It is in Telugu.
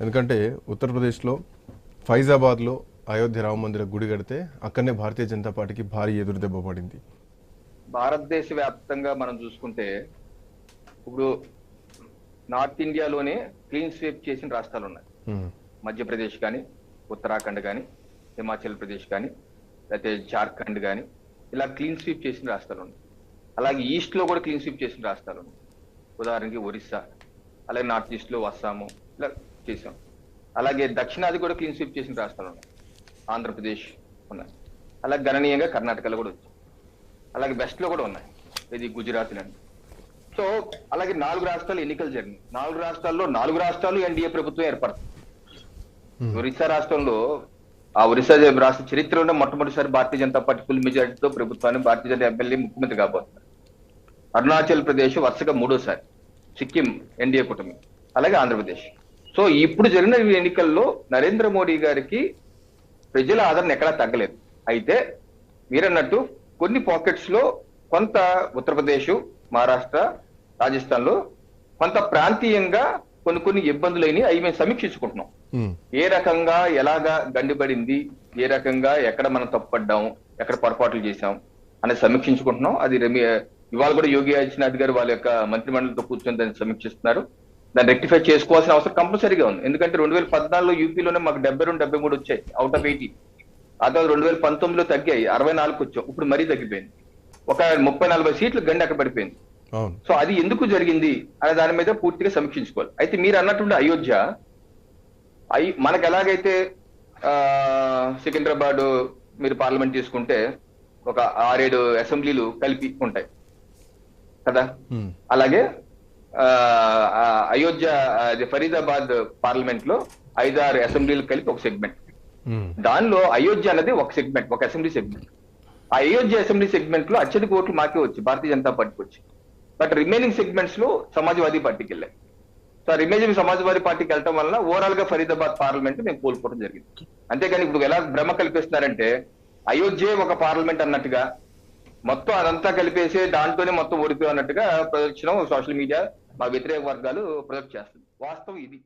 ఎందుకంటే ఉత్తరప్రదేశ్లో ఫైజాబాద్లో అయోధ్య రామ మందిర గుడి కడితే అక్కడనే భారతీయ జనతా పార్టీకి భారీ ఎదురు దెబ్బ పడింది. భారతదేశ వ్యాప్తంగా మనం చూసుకుంటే ఇప్పుడు నార్త్ ఇండియాలోనే క్లీన్ స్వీప్ చేసిన రాష్ట్రాలు ఉన్నాయి. మధ్యప్రదేశ్ కానీ ఉత్తరాఖండ్ కానీ హిమాచల్ ప్రదేశ్ కానీ లేకపోతే జార్ఖండ్ కానీ ఇలా క్లీన్ స్వీప్ చేసిన రాష్ట్రాలు ఉన్నాయి. అలాగే ఈస్ట్లో కూడా క్లీన్ స్వీప్ చేసిన రాష్ట్రాలు ఉన్నాయి. ఉదాహరణకి ఒరిస్సా అలాగే నార్త్ ఈస్ట్లో అస్సాము ఇలా చేసాం అలాగే దక్షిణాది కూడా క్లీన్ స్వీప్ చేసిన రాష్ట్రాలు ఉన్నాయి. ఆంధ్రప్రదేశ్ ఉన్నాయి. అలాగే గణనీయంగా కర్ణాటకలో కూడా వచ్చాయి. అలాగే వెస్ట్లో కూడా ఉన్నాయి. ఇది గుజరాత్ లాంటి సో అలాగే నాలుగు రాష్ట్రాలు ఎన్నికలు జరిగినాయి. నాలుగు రాష్ట్రాల్లో నాలుగు రాష్ట్రాలు ఎన్డీఏ ప్రభుత్వం ఏర్పడుతుంది. ఉమ్, ఒరిస్సా రాష్ట్రంలో ఆ ఒరిస్సా రాష్ట్ర చరిత్రలోనే మొట్టమొదటిసారి భారతీయ జనతా పార్టీ ఫుల్ మెజారిటీతో ప్రభుత్వాన్ని భారతీయ జనతా ఎమ్మెల్యే ముఖ్యమంత్రి కాబోతున్నారు. అరుణాచల్ ప్రదేశ్ వరుసగా మూడోసారి. సిక్కిం ఎన్డీఏ కూటమి. అలాగే ఆంధ్రప్రదేశ్. సో ఇప్పుడు జరిగిన ఎన్నికల్లో నరేంద్ర మోడీ గారికి ప్రజల ఆదరణ ఎక్కడా తగ్గలేదు. అయితే మీరన్నట్టు కొన్ని పాకెట్స్లో కొంత ఉత్తరప్రదేశ్ మహారాష్ట్ర రాజస్థాన్లో కొంత ప్రాంతీయంగా కొన్ని కొన్ని ఇబ్బందులు అయినాయి అవి మేము సమీక్షించుకుంటున్నాం. ఏ రకంగా ఎలాగా గండిపడింది ఏ రకంగా ఎక్కడ మనం తప్పుపడ్డాం ఎక్కడ పొరపాట్లు చేశాం అనేది సమీక్షించుకుంటున్నాం. అది రెమి ఇవాళ కూడా యోగి ఆదిత్యనాథ్ గారు వాళ్ళ యొక్క మంత్రిమండలితో కూర్చొని దాన్ని సమీక్షిస్తున్నారు. దాన్ని రెక్టిఫై చేసుకోవాల్సిన అవసరం కంపల్సరీగా ఉంది. ఎందుకంటే రెండు వేల పద్నాలుగులో యూపీలోనే మాకు డెబ్బై రెండు డెబ్బై మూడు వచ్చాయి అవుట్ ఆఫ్ ఎయిటీ ఆ తర్వాత రెండు వేల పంతొమ్మిదిలో తగ్గాయి అరవై నాలుగు వచ్చాం ఇప్పుడు మరీ తగ్గిపోయింది. ఒక ముప్పై నలభై సీట్లు గండి అక్కడ పడిపోయింది. సో అది ఎందుకు జరిగింది అనే దాని మీద పూర్తిగా సమీక్షించుకోవాలి. అయితే మీరు అన్నటువంటి అయోధ్య అయి మనకు ఎలాగైతే సికింద్రాబాద్ మీరు పార్లమెంట్ తీసుకుంటే ఒక ఆరేడు అసెంబ్లీలు కలిపి ఉంటాయి. కదా? అలాగే అయోధ్య అది ఫరీదాబాద్ పార్లమెంట్లో ఐదారు అసెంబ్లీలు కలిపి ఒక సెగ్మెంట్. దానిలో అయోధ్య అనేది ఒక సెగ్మెంట్ ఒక అసెంబ్లీ సెగ్మెంట్. ఆ అయోధ్య అసెంబ్లీ సెగ్మెంట్లో అత్యధిక ఓట్లు మాకే వచ్చి భారతీయ జనతా పార్టీకి వచ్చి. బట్ రిమైనింగ్ సెగ్మెంట్స్లో సమాజ్వాదీ పార్టీకి వెళ్ళాయి. సో ఆ రిమైనింగ్ సమాజ్వాదీ పార్టీకి వెళ్ళడం వల్ల ఓవరాల్గా ఫరీదాబాద్ పార్లమెంట్ మేము కోల్పోవడం జరిగింది. అంతేగాని ఇప్పుడు ఎలా భ్రమ కల్పిస్తున్నారంటే అయోధ్య ఒక పార్లమెంట్ అన్నట్టుగా మొత్తం అదంతా కలిపేసి దాంట్లోనే మొత్తం ఓడిపోయి అన్నట్టుగా ప్రదక్షిణం సోషల్ మీడియా మా వ్యతిరేక వర్గాలు ప్రొజెక్ట్ చేస్తుంది. వాస్తవం ఇది.